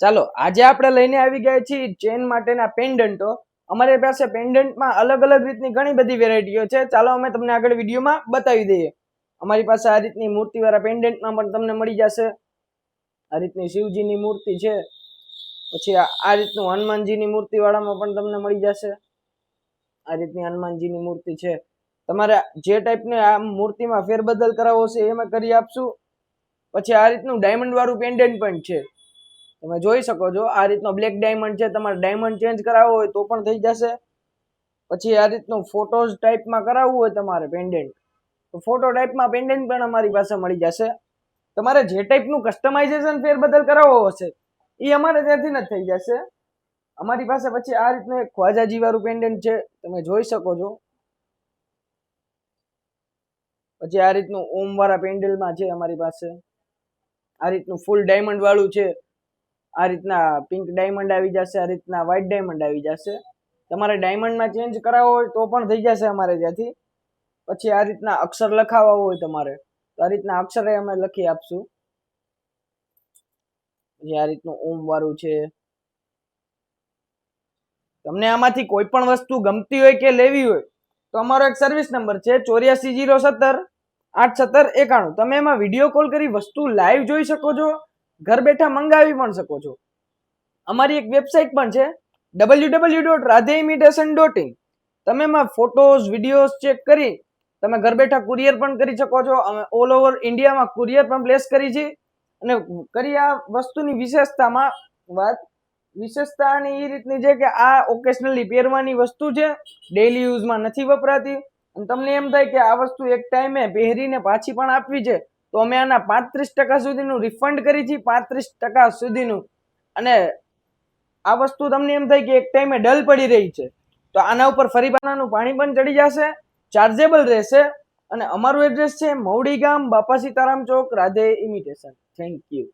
ચાલો, આજે આપણે લઈને આવી ગયા છીએ ચેન માટેના પેન્ડન્ટો. અમારી પાસે પેન્ડન્ટમાં અલગ અલગ રીતની ઘણી બધી વેરાયટીઓ છે. ચાલો, અમે તમને આગળ વિડીયોમાં બતાવી દઈએ. અમારી પાસે આ રીતની મૂર્તિવાળા પેન્ડન્ટમાં પણ તમને મળી જશે. આ રીતની શિવજીની મૂર્તિ છે. પછી આ રીતનું હનુમાનજીની મૂર્તિવાળામાં પણ તમને મળી જશે. આ રીતની હનુમાનજીની મૂર્તિ છે. તમારે જે ટાઈપની આ મૂર્તિમાં ફેરબદલ કરાવવો છે એમાં કરી આપશું. પછી આ રીતનું ડાયમંડ વાળું પેન્ડન્ટ પણ છે. તમે જોઈ શકો છો, આ રીતનો બ્લેક ડાયમંડ છે, તમારે ડાયમંડ ચેન્જ કરાવવો હોય તો પણ થઈ જશે. પછી આ રીતનું ફોટોઝ ટાઈપમાં કરાવવું હોય તમારે પેન્ડન્ટ તો ફોટો ટાઈપમાં પેન્ડન્ટ પણ અમારી પાસે મળી જશે. તમારે જે ટાઈપનું કસ્ટમાઇઝેશન ફેરબદલ કરાવવો હશે એ અમારે ત્યાંથી જ થઈ જશે. અમારી પાસે પછી આ રીતનું એક ખ્વાજાજી વાળું પેન્ડન્ટ છે, તમે જોઈ શકો છો. પછી આ રીતનું ઓમવાળા પેન્ડલમાં છે અમારી પાસે. આ રીતનું ફૂલ ડાયમંડ વાળું છે. આ રીતના પિંક ડાયમંડ આવી જશે, આ રીતના વ્હાઇટ ડાયમંડ આવી જશે. તમારે ડાયમંડમાં ચેન્જ કરાવવો હોય તો પણ થઈ જશે અમારે ત્યાંથી. પછી આ રીતના અક્ષર લખાવવા હોય તમારે, તો આ રીતના અક્ષરે અમે લખી આપશું. પછી આ રીતનું ઓમ વાળું છે. તમને આમાંથી કોઈ પણ વસ્તુ ગમતી હોય કે લેવી હોય, તો અમારો એક સર્વિસ નંબર છે ચોર્યાસી જીરો સત્તર આઠ સત્તર એકાણું. તમે એમાં વીડિયો કોલ કરી વસ્તુ લાઈવ જોઈ શકો છો. ઘર બેઠા મંગાવી પણ શકો છો. અમારી એક વેબસાઇટ પણ છે W W dot Radhe imitation dot in તમે એમાં ફોટોઝ વિડીયોઝ ચેક કરી, તમે ઘર બેઠા કુરિયર પણ કરી શકો છો. અમે ઓલ ઓવર ઇન્ડિયામાં કુરિયર પણ પ્લેસ કરી છે. અને કરી આ વસ્તુની વિશેષતામાં વાત, વિશેષતાની એ રીતની છે કે આ ઓકેશનલી પહેરવાની વસ્તુ છે ડેલી યુઝમાં નથી વપરાતી. અને તમને એમ થાય કે આ વસ્તુ એક ટાઈમે પહેરીને પાછી પણ આપવી છે. તો અમે આના પાંત્રીસ ટકા સુધીનું રિફંડ કરી છે, પાંત્રીસ ટકા સુધીનું. અને આ વસ્તુ તમને એમ થાય કે એક ટાઈમે ડલ પડી રહી છે. તો આના ઉપર ફરી પાનાનું પાણી પણ ચડી જશે ચાર્જેબલ રહેશે. અને અમારું એડ્રેસ છે, મવડી ગામ, બાપા સીતારામ ચોક, રાધે ઇમિટેશન થેન્ક યુ